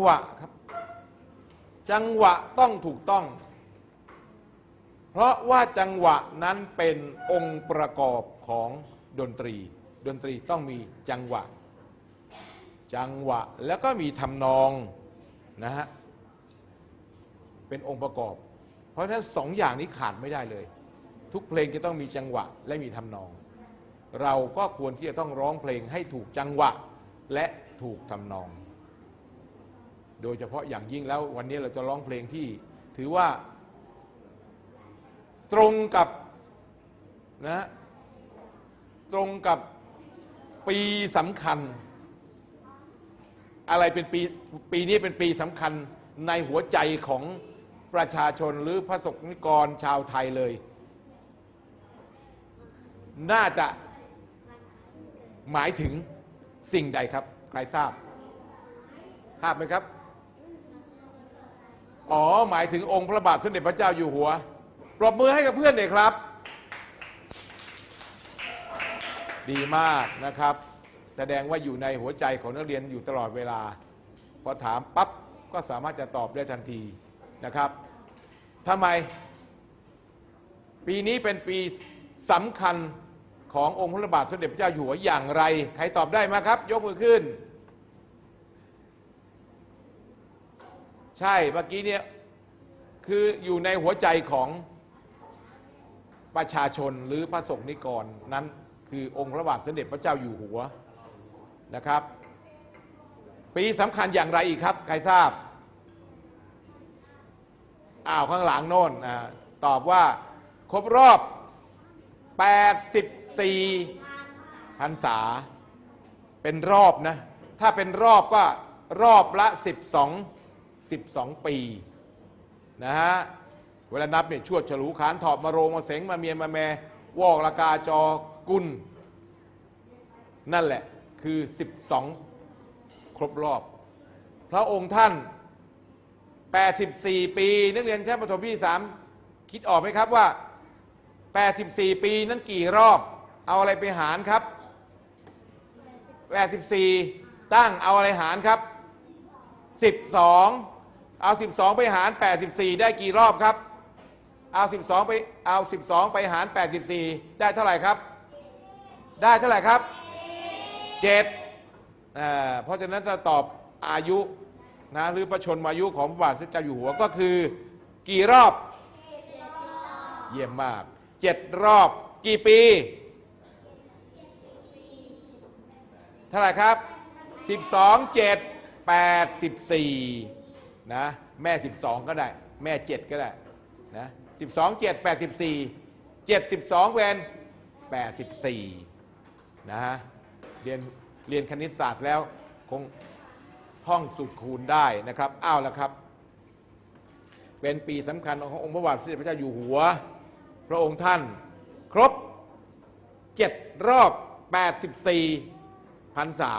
จังหวะครับ จังหวะต้องถูกต้อง เพราะว่าจังหวะนั้นเป็นองค์ประกอบของดนตรี ดนตรีต้องมีจังหวะ จังหวะแล้วก็มีทำนองนะฮะเป็นองค์ประกอบ เพราะฉะนั้นสองอย่างนี้ขาดไม่ได้เลย ทุกเพลงจะต้องมีจังหวะและมีทำนอง เราก็ควรที่จะต้องร้องเพลงให้ถูกจังหวะและถูกทำนอง โดยเฉพาะอย่างยิ่งแล้ววันนี้เราจะร้องเพลงที่ถือว่า ตรงกับนะตรงกับปีสำคัญ อะไรเป็นปีปีนี้เป็นปีสำคัญในหัวใจของประชาชนหรือพระสงฆ์นิกรชาวไทยเลย น่าจะหมายถึงสิ่งใดครับ ใครทราบ ทราบไหมครับ อ๋อ หมายถึงองค์พระบาทสมเด็จพระเจ้าอยู่หัว ปรบมือให้กับเพื่อนเลยครับ ดีมากนะครับ แสดงว่าอยู่ในหัวใจของนักเรียนอยู่ตลอดเวลา พอถามปั๊บก็สามารถจะตอบได้ทันทีนะครับทำไม ปีนี้เป็นปีสำคัญขององค์พระบาทสมเด็จพระเจ้าอยู่หัวอย่างไร ใครตอบได้ไหมครับ ยกมือขึ้น ใช่เมื่อกี้เนี่ยคืออยู่ในหัวใจของประชาชนหรือพระสงฆ์นิกรนั้นคือองค์พระบาทสมเด็จพระเจ้าอยู่หัวนะครับ ปีสำคัญอย่างไรอีกครับ ใครทราบอ้าวข้างหลังโน่นอตอบว่าครบรอบ 84พรรษา เป็นรอบนะ ถ้าเป็นรอบก็รอบละ 12 12 ปีนะฮะเวลานับเนี่ยชวดฉลูขานถอบมาโรงมาเสงมาเมียนมาแมวอกละกาจอกุลนั่นแหละคือ 12 ครบรอบ พระองค์ท่าน 84 ปี นักเรียนชั้นประถมที่3คิดออกไหมครับว่า 84 ปีนั้นกี่รอบ เอาอะไรไปหารครับ 84 ตั้งเอาอะไรหารครับ 12 เอา 12 ไปหาร 84 ได้กี่รอบครับ เอา 12 ไป เอา 12 ไปหาร 84 ได้เท่าไหร่ครับ ได้เท่าไหร่ครับ7อ่าเพราะฉะนั้นจะตอบอายุนะหรือประชนมายุของพระบาทสมเด็จเจ้าอยู่หัวก็คือ กี่รอบ เยี่ยมมากเจ็ดรอบกี่ปี เท่าไหร่ครับ 12 7 84 นะแม่ 12 ก็ได้ แม่ 7 ก็ได้นะ12 7 84 72เป็น84นะฮะเรียนเรียนคณิตศาสตร์แล้วคงท่องสูตรคูณได้นะครับอ้าวแล้วครับ เป็นปีสำคัญขององค์พระบาทสมเด็จพระเจ้าอยู่หัว พระองค์ท่านครบเจ็ดรอบ 84พรรษา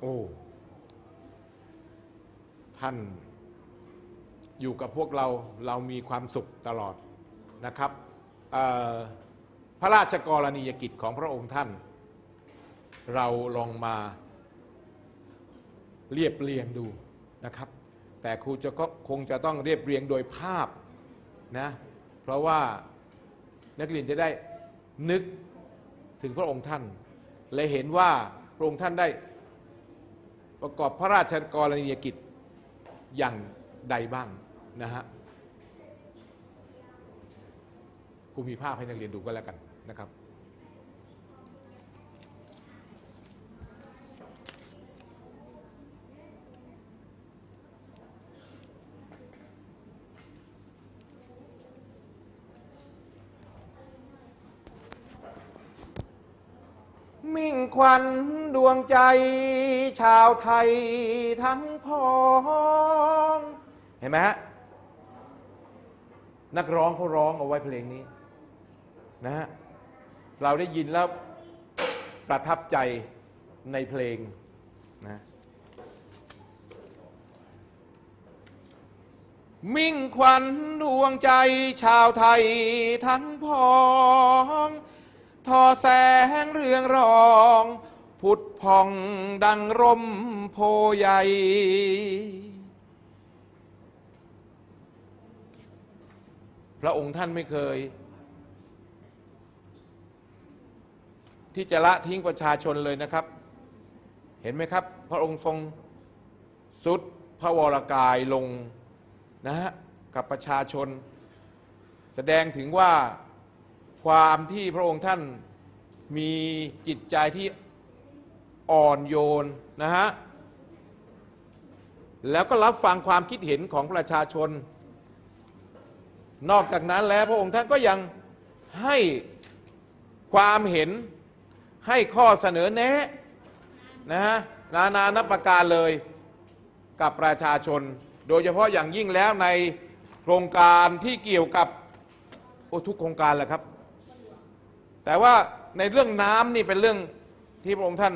โอ้ ท่านอยู่กับพวกเราเรามีความสุขตลอดนะครับพระราชกรณียกิจของพระองค์ท่าน เราลองมาเรียบเรียงดูนะครับ แต่ครูจะก็คงจะต้องเรียบเรียงโดยภาพนะเพราะว่านักเรียนจะได้นึกถึงพระองค์ท่าน และเห็นว่าพระองค์ท่านได้ประกอบพระราชกรณียกิจ อย่างใดบ้างนะฮะครูมีภาพให้นักเรียนดูก็แล้วกันนะครับ มิ่งขวัญดวงใจชาวไทยทั้งพ้อง เห็นไหมฮะ นักร้องเขาร้องเอาไว้เพลงนี้นะฮะ เราได้ยินแล้วประทับใจในเพลงนะมิ่งขวัญดวงใจชาวไทยทั้งพ้อง ทอแสงเรืองรอง ผุดพองดังร่มโพใหญ่ พระองค์ท่านไม่เคย ที่จะละทิ้งประชาชนเลยนะครับ เห็นไหมครับ พระองค์ทรงสุดพระวรกายลงนะฮะกับประชาชน แสดงถึงว่าความที่พระองค์ท่านมีจิตใจที่อ่อนโยนนะฮะแล้วก็รับฟังความคิดเห็นของประชาชน นอกจากนั้นแล้วพระองค์ท่านก็ยังให้ความเห็นให้ข้อเสนอแนะนะฮะนานานับประการเลยกับประชาชน โดยเฉพาะอย่างยิ่งแล้วในโครงการที่เกี่ยวกับโอ้ทุกโครงการแหละครับ แต่ว่าในเรื่องน้ำนี่เป็นเรื่องที่พระองค์ท่าน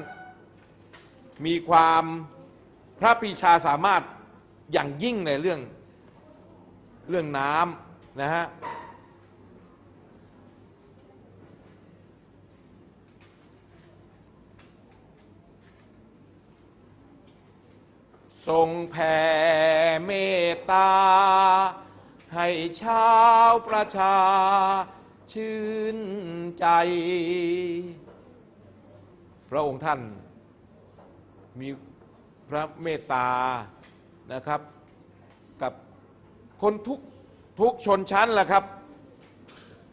มีความพระปีชาสามารถอย่างยิ่งในเรื่องเรื่องน้ำ นะฮะทรงแผ่เมตตา ให้ชาวประชาชื่นใจ พระองค์ท่านมีพระเมตตานะครับ กับคนทุก ทุกชนชั้นแหละครับ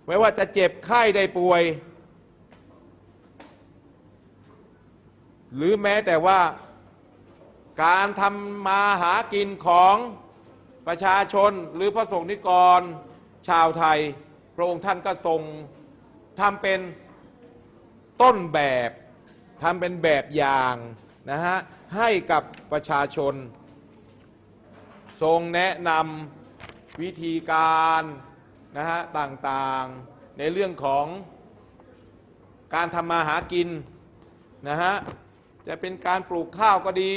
ไม่ว่าจะเจ็บไข้ได้ป่วย หรือแม้แต่ว่าการทำมาหากินของประชาชนหรือพระสงฆ์นิกร ชาวไทย พระองค์ท่านก็ทรงทำเป็นต้นแบบทำเป็นแบบอย่างนะฮะให้กับประชาชน ทรงแนะนำ วิธีการนะฮะต่างๆในเรื่องของการทำมาหากินนะฮะจะเป็นการปลูกข้าวก็ดี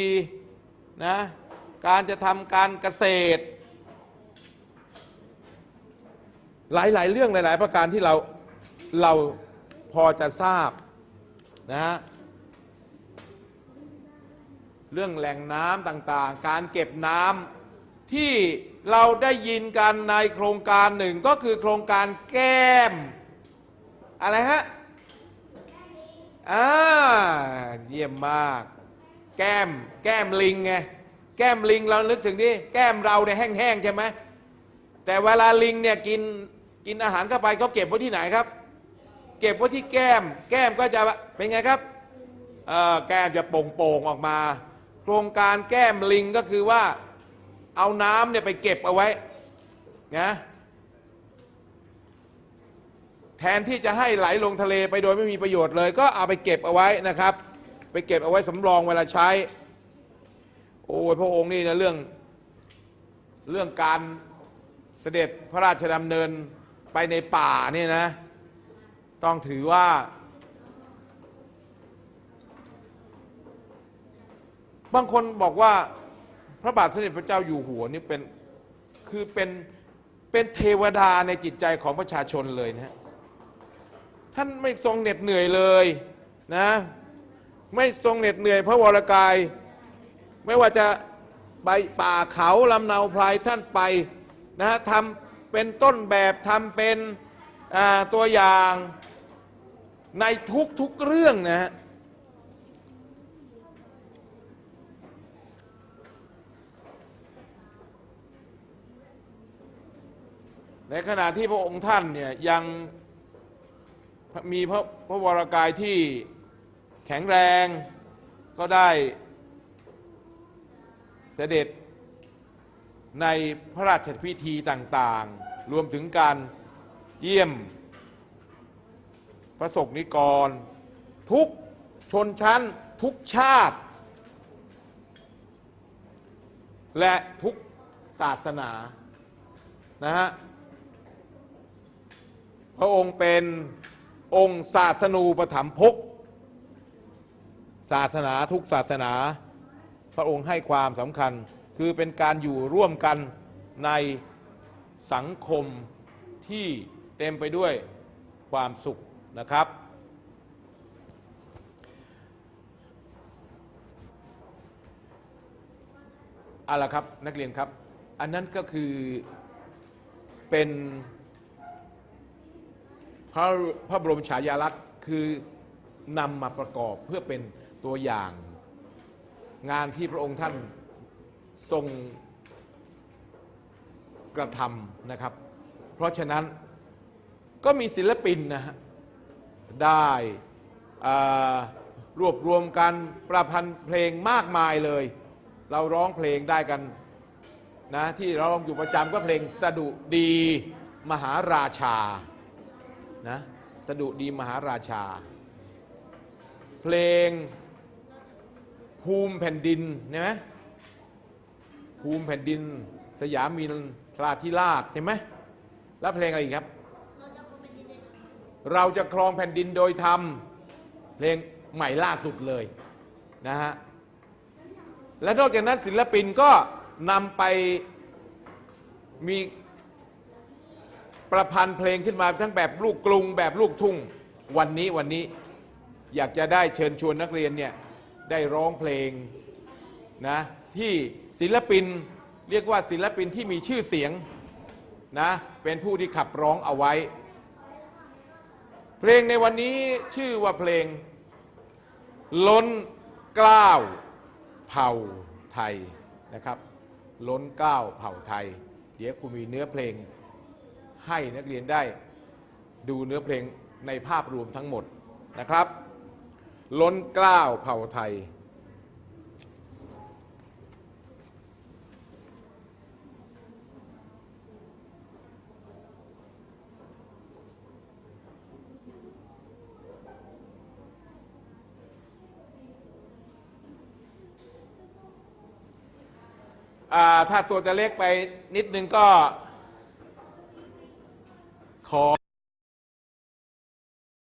นะการจะทำการเกษตร หลายๆ เรื่องหลาย ๆ ประการที่เราเราพอจะทราบนะฮะเรื่องแหล่งน้ำต่างๆ การเก็บน้ำ ที่เราได้ยินกันในโครงการหนึ่งก็คือโครงการแก้ม อะไรฮะอ่าเยี่ยมมาก แก้มแก้มลิงไงแก้มลิงเรานึกถึงนี่แก้มเราเนี่ยแห้งๆใช่ไหมแต่เวลาลิงเนี่ยกินกินอาหารเข้าไปเขาเก็บไว้ที่ไหนครับ เก็บไว้ที่แก้ม แก้มก็จะเป็นไงครับเออแก้มจะโป่งๆออกมา โครงการแก้มลิงก็คือว่า เอาน้ำเนี่ยไปเก็บเอาไว้นะแทนที่จะให้ไหลลงทะเลไปโดยไม่มีประโยชน์เลย ก็เอาไปเก็บเอาไว้นะครับ ไปเก็บเอาไว้สำรองเวลาใช้ โอ้ยพระองค์นี่นะเรื่องเรื่องการเสด็จพระราชดำเนินไปในป่าเนี่ยนะ ต้องถือว่า บางคนบอกว่า ระบาทสมเด็จพระเจ้าอยู่หัวนี่เป็นคือเป็นเป็นเทวดาในจิตใจของประชาชนเลยนะท่านไม่ทรงเหน็ดเหนื่อยเลยนะไม่ทรงเหน็ดเหนื่อยพระวรกาย ไม่ว่าจะไปป่าเขาลำเนาไพรท่านไปนะฮะทำเป็นต้นแบบทำเป็นตัวอย่างในทุกๆเรื่องนะฮะ ในขณะที่พระองค์ท่านเนี่ยยังมีพระพระวรากายที่แข็งแรงก็ได้เสด็จในพระราชพิธีต่างๆ รวมถึงการเยี่ยมพระสงฆ์นิกร ทุกชนชั้นทุกชาติ และทุกศาสนานะฮะ พระองค์เป็นองค์ศาสนูปถัมภกศาสนาทุกศาสนา พระองค์ให้ความสำคัญคือเป็นการอยู่ร่วมกันในสังคมที่เต็มไปด้วยความสุขนะครับ เอาละครับนักเรียนครับ อันนั้นก็คือเป็น พระพระบรมฉายาลักษณ์คือนำมาประกอบเพื่อเป็นตัวอย่างงานที่พระองค์ท่านทรงกระทำนะครับ เพราะฉะนั้นก็มีศิลปินนะฮะได้รวบรวมกันประพันธ์เพลงมากมายเลย เราร้องเพลงได้กันนะที่เราร้องอยู่ประจำก็เพลงสดุดีมหาราชา นะสดุดีมหาราชา เพลงภูมิแผ่นดินใช่ไหมภูมิแผ่นดิน สยามีนทราธิราชเห็นไหมแล้วเพลงอะไรอีกครับ เราจะครองแผ่นดินโดยธรรมเพลงใหม่ล่าสุดเลยนะฮะและนอกจากนั้นศิลปินก็นำไปมี ประพันธ์เพลงขึ้นมาทั้งแบบลูกกรุงแบบลูกทุ่งวันนี้วันนี้อยากจะได้เชิญชวนนักเรียนเนี่ยได้ร้องเพลงนะที่ศิลปินเรียกว่าศิลปินที่มีชื่อเสียงนะเป็นผู้ที่ขับร้องเอาไว้ เพลงในวันนี้ชื่อว่าเพลง ล้นกล้าวเผ่าไทยนะครับ ล้นกล้าวเผ่าไทย เดี๋ยวครูมีเนื้อเพลง ให้นักเรียนได้ดูเนื้อเพลงในภาพรวมทั้งหมดนะครับ ล้นกล้าวเผ่าไทย ถ้าตัวจะเล็กไปนิดนึงก็